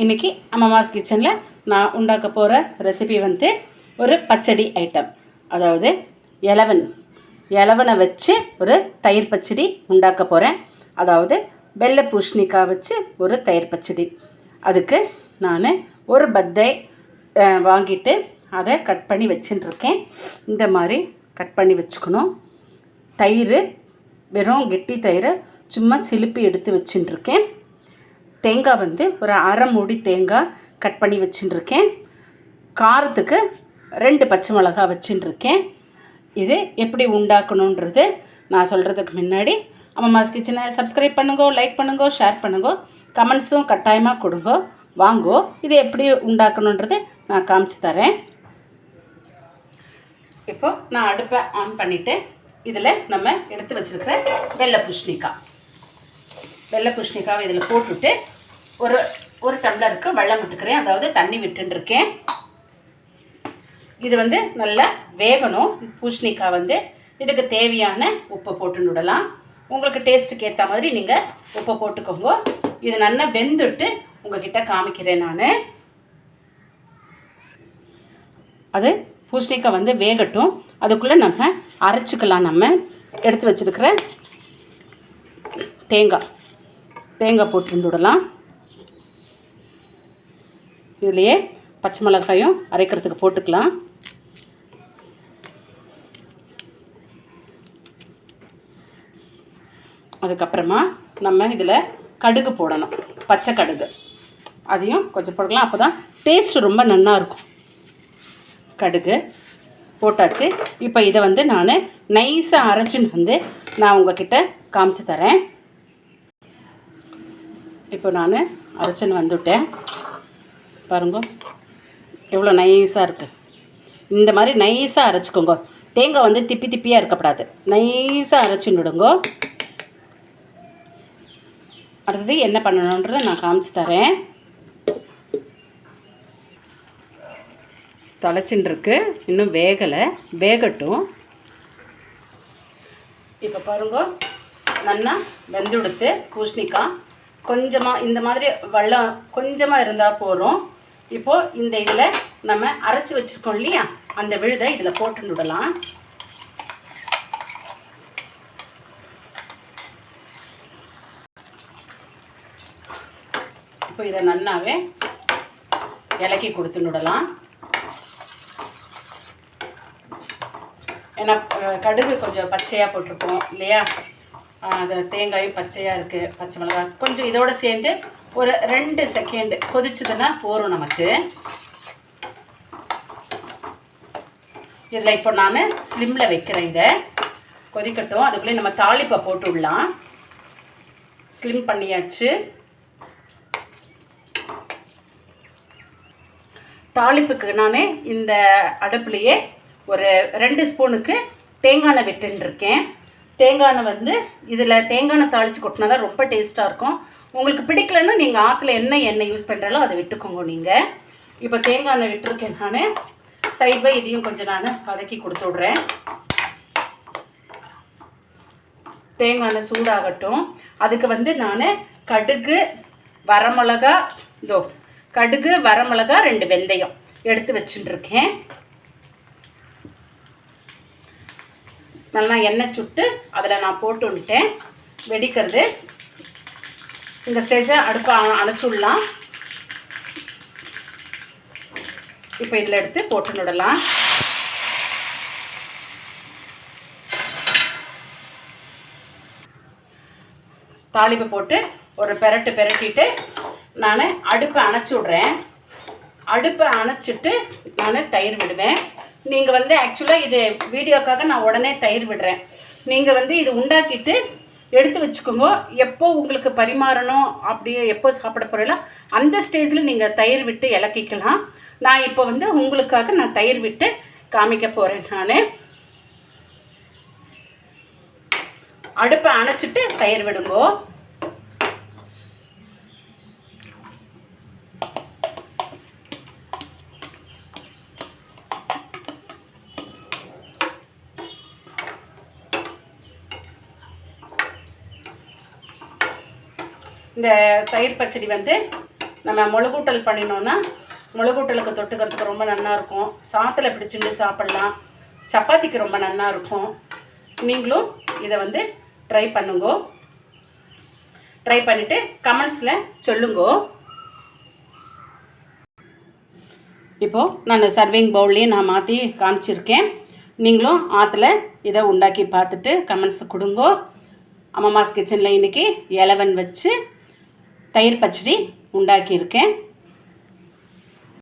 இன்றைக்கி அம்மாஸ் கிச்சனில் நான் உண்டாக்க போகிற ரெசிபி வந்து ஒரு பச்சடி ஐட்டம் அதாவது இலவன். இலவனை வச்சு ஒரு தயிர் பச்சடி உண்டாக்க போகிறேன் அதாவது வெள்ளை பூஷணிக்காய் வச்சு ஒரு தயிர் பச்சடி. அதுக்கு நான் ஒரு பத்தை வாங்கிட்டு அதை கட் பண்ணி வச்சுட்டுருக்கேன். இந்த மாதிரி கட் பண்ணி வச்சுக்கணும். தயிர் வெறும் கெட்டி தயிரை சும்மா சிலுப்பி எடுத்து வச்சுட்டுருக்கேன். தேங்காய் வந்து ஒரு அரை மூடி தேங்காய் கட் பண்ணி வச்சுட்டுருக்கேன். காரத்துக்கு ரெண்டு பச்சை மிளகா வச்சுட்டுருக்கேன். இது எப்படி உண்டாக்கணுன்றது நான் சொல்கிறதுக்கு முன்னாடி அம்மாஸ் கிச்சனை சப்ஸ்கிரைப் பண்ணுங்கோ லைக் பண்ணுங்கோ ஷேர் பண்ணுங்கோ கமெண்ட்ஸும் கட்டாயமாக கொடுங்கோ வாங்கோ இது எப்படி உண்டாக்கணுன்றது நான் காமிச்சு தரேன். இப்போ நான் அடுப்பை ஆன் பண்ணிவிட்டு இதில் நம்ம எடுத்து வச்சுருக்கிற வெள்ளை பூஷணிக்காய். வெள்ளை பூஷணிக்காவை இதில் போட்டுவிட்டு ஒரு ஒரு டம்ளருக்கு வெள்ளம் விட்டுக்கிறேன். அதாவது தண்ணி விட்டுருக்கேன் இது வந்து நல்லா வேகணும். பூஷணிக்காய் வந்து இதுக்கு தேவையான உப்பை போட்டு விடலாம் உங்களுக்கு டேஸ்ட்டுக்கு ஏற்ற மாதிரி நீங்கள் உப்பை போட்டுக்கோங்க. இது நல்லா வெந்துட்டு உங்ககிட்ட காமிக்கிறேன் நான். அது பூசணிக்காய் வந்து வேகட்டும். அதுக்குள்ளே நம்ம அரைச்சிக்கலாம். நம்ம எடுத்து வச்சுருக்கிற தேங்காய் தேங்காய் போட்டு விடலாம் இதுலேயே பச்சை மிளகாயும் அரைக்கிறதுக்கு போட்டுக்கலாம். அதுக்கப்புறமா நம்ம இதில் கடுகு போடணும். பச்சை கடுகு. அதையும் கொஞ்சம் போடலாம் அப்போ தான் டேஸ்ட் ரொம்ப நல்லா இருக்கும். கடுகு போட்டாச்சு. இப்போ இதை வந்து நான் நைஸாக அரைச்சின்னு வந்து நான் உங்ககிட்ட காமிச்சு தரேன். இப்போ நான் அரைச்சின்னு வந்துவிட்டேன் பாருங்க. எவ்வளோ நைஸாக இருக்குது இந்த மாதிரி நைஸாக அரைச்சிக்கோங்க. தேங்காய் வந்து திப்பி திப்பியாக இருக்கக்கூடாது நைஸாக அரைச்சின்னு விடுங்க. அடுத்தது என்ன பண்ணணுன்றதை நான் காமிச்சு தரேன். தொலைச்சின்னு இன்னும் வேகலை. வேகட்டும். இப்போ பாருங்க. நல்லா வெந்துடுத்து பூஷ்ணிக்காய் கொஞ்சமாக இந்த மாதிரி வெள்ளம் கொஞ்சமாக இருந்தால் போதும். இப்போது இந்த இதில் நம்ம அரைச்சி வச்சுருக்கோம் இல்லையா? அந்த விழுதை இதில் போட்டு விடலாம் இப்போ இதை நல்லாவே இலக்கி கொடுத்து விடலாம் ஏன்னா கடுகு கொஞ்சம் பச்சையாக போட்டிருக்கோம் இல்லையா? அஹ், தேங்காயும் பச்சையாக இருக்குது பச்சை மிளகாய். கொஞ்சம் இதோடு சேர்ந்து ஒரு ரெண்டு செகண்ட் கொதிச்சதுன்னா போதும் நமக்கு. இதில் இப்போ நான் ஸ்லிம்மில் வைக்கிறேன் இதை கொதிக்கட்டும். அதுக்குள்ளே நம்ம தாளிப்பை போட்டு விடலாம் ஸ்லிம் பண்ணியாச்சு. தாளிப்புக்கு நான் இந்த அடுப்புலையே ஒரு ரெண்டு ஸ்பூனுக்கு தேங்காய் வெட்டுன்னு இருக்கேன் தேங்காய் எண்ணெய் வந்து இதில் தேங்காய் எண்ணெய் தாளித்து கொட்டினா தான் ரொம்ப டேஸ்ட்டாக இருக்கும். உங்களுக்கு பிடிக்கலன்னா நீங்கள் ஆற்றுல என்ன எண்ணெய் யூஸ் பண்ணுறாலோ அதை விட்டுக்கோங்க நீங்கள் இப்போ தேங்காய் எண்ணெய் விட்டுருக்கேன் நான். சைட் பை இதையும் கொஞ்சம் நான் வதக்கி கொடுத்து விட்றேன். தேங்காய் எண்ணெய் சூடாகட்டும். அதுக்கு வந்து நான் கடுகு வரமிளகா இதோ கடுகு வரமிளகா ரெண்டு வெந்தயம் எடுத்து வச்சுட்டுருக்கேன். நல்லா எண்ணெய் சுட்டு அதில் நான் போட்டு விட்டேன் வெடிக்கிறது. இந்த ஸ்டேஜை அடுப்பை அ- அணைச்சு விடலாம் இப்போ இதில் எடுத்து போட்டு விடலாம். தாளிப்பு போட்டு ஒரு பெரட்டு பெரட்டிட்டு நான் அடுப்பை அணைச்சி விட்றேன். அடுப்பை அணைச்சிட்டு நான் தயிர் விடுவேன். நீங்கள் வந்து ஆக்சுவலாக இது வீடியோக்காக நான் உடனே தயிர் விடுறேன். நீங்கள் வந்து இது உண்டாக்கிட்டு எடுத்து வச்சுக்கோங்க. எப்போ உங்களுக்கு பரிமாறணும் அப்படி எப்போ சாப்பிட போகிறீங்களோ அந்த ஸ்டேஜில் நீங்கள் தயிர் விட்டு இலக்கிக்கலாம். நான் இப்போ வந்து உங்களுக்காக நான் தயிர் விட்டு காமிக்க போகிறேன் நான். அடுப்பை அணைச்சிட்டு தயிர் விடுங்கோ. இந்த தயிர் பச்சடி வந்து நம்ம முழுகூட்டல் பண்ணினோன்னா முழுகூட்டலுக்கு தொட்டுக்கிறதுக்கு ரொம்ப நல்லாயிருக்கும். சாத்தில் பிடிச்சுட்டு சாப்பிட்லாம். சப்பாத்திக்கு ரொம்ப நல்லாயிருக்கும். நீங்களும் இதை வந்து ட்ரை பண்ணுங்கோ. ட்ரை பண்ணிவிட்டு கமெண்ட்ஸில் சொல்லுங்கோ. இப்போது நான் சர்விங் பவுல்லையும் நான் மாற்றி காமிச்சிருக்கேன். நீங்களும் ஆற்றுல இதை உண்டாக்கி பார்த்துட்டு கமெண்ட்ஸ் கொடுங்கோ. அம்மாஸ் கிச்சனில் இன்றைக்கி இலவன் வச்சு தயிர் பச்சடி உண்டாக்கியிருக்கேன்.